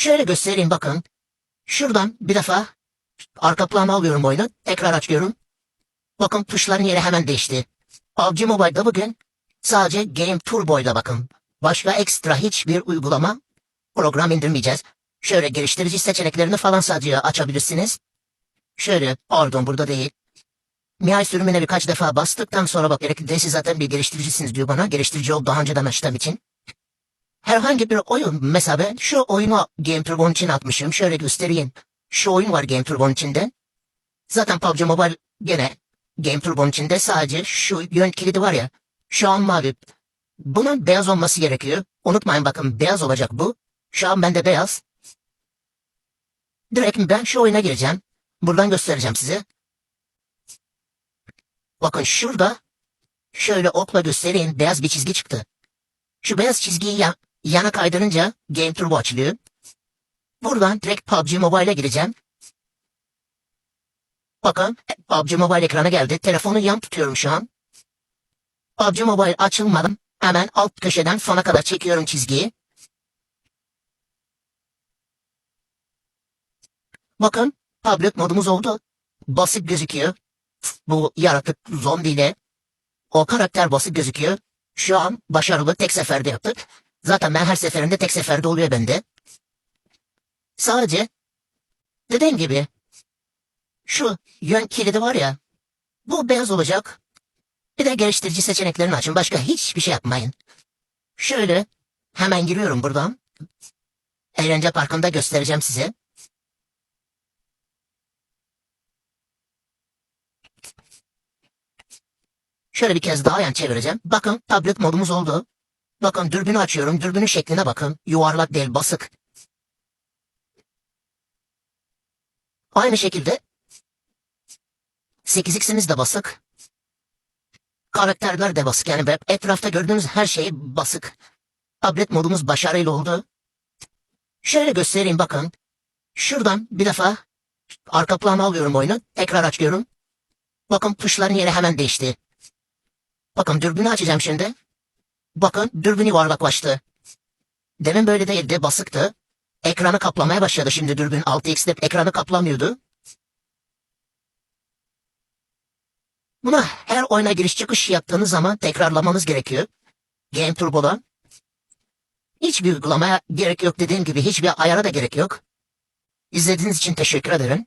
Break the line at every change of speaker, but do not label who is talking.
Şöyle göstereyim bakın. Şuradan bir defa arka plana alıyorum oyunu. Tekrar açıyorum. Bakın tuşların yeri hemen değişti. PUBG Mobile'da bugün sadece Game Turbo'yla bakın. Başka ekstra hiçbir uygulama program indirmeyeceğiz. Şöyle geliştirici seçeneklerini falan sadece açabilirsiniz. Şöyle pardon burada değil. Mihai sürümüne birkaç defa bastıktan sonra bak gerekli siz zaten bir geliştiricisiniz diyor bana. Geliştirici ol daha önceden açtığım için. Herhangi bir oyun mesela ben şu oyunu Game Turbo'nun için atmışım. Şöyle göstereyim. Şu oyun var Game Turbo'nun içinde. Zaten PUBG Mobile gene Game Turbo'nun içinde sadece şu yön kilidi var ya. Şu an mavi. Bunun beyaz olması gerekiyor. Unutmayın bakın beyaz olacak bu. Şu an bende beyaz. Direkt ben şu oyuna gireceğim. Buradan göstereceğim size. Bakın şurada şöyle okla göstereyim beyaz bir çizgi çıktı. Şu beyaz çizgiyi ya, yana kaydırınca Game Turbo açılıyor. Buradan direkt PUBG Mobile'e gireceğim. Bakın PUBG Mobile ekrana geldi. Telefonu yan tutuyorum şu an. PUBG Mobile açılmadan hemen alt köşeden sona kadar çekiyorum çizgiyi. Bakın tablet modumuz oldu. Basık gözüküyor. Bu yaratık zombiyle o karakter basık gözüküyor. Şu an başarılı tek seferde yaptık. Zaten ben her seferinde tek seferde oluyor bende. Sadece dediğim gibi şu yön kilidi var ya bu beyaz olacak. Bir de geliştirici seçeneklerini açın. Başka hiçbir şey yapmayın. Şöyle hemen giriyorum buradan. Eğlence parkında göstereceğim size. Şöyle bir kez daha yan çevireceğim. Bakın tablet modumuz oldu. Bakın dürbünü açıyorum. Dürbünün şekline bakın. Yuvarlak değil basık. Aynı şekilde 8x'imiz de basık. Karakterler de basık. Yani ve etrafta gördüğünüz her şey basık. Tablet modumuz başarılı oldu. Şöyle göstereyim bakın. Şuradan bir defa arka plana alıyorum oyunu. Tekrar açıyorum. Bakın tuşların yeri hemen değişti. Bakın dürbünü açacağım şimdi. Bakın dürbün yuvarlaklaştı. Demin böyle değildi basıktı. Ekranı kaplamaya başladı şimdi dürbün 6x'de ekranı kaplamıyordu. Buna her oyuna giriş çıkış yaptığınız zaman tekrarlamanız gerekiyor. Game Turbo'da. Hiçbir uygulamaya gerek yok dediğim gibi hiçbir ayara da gerek yok. İzlediğiniz için teşekkür ederim.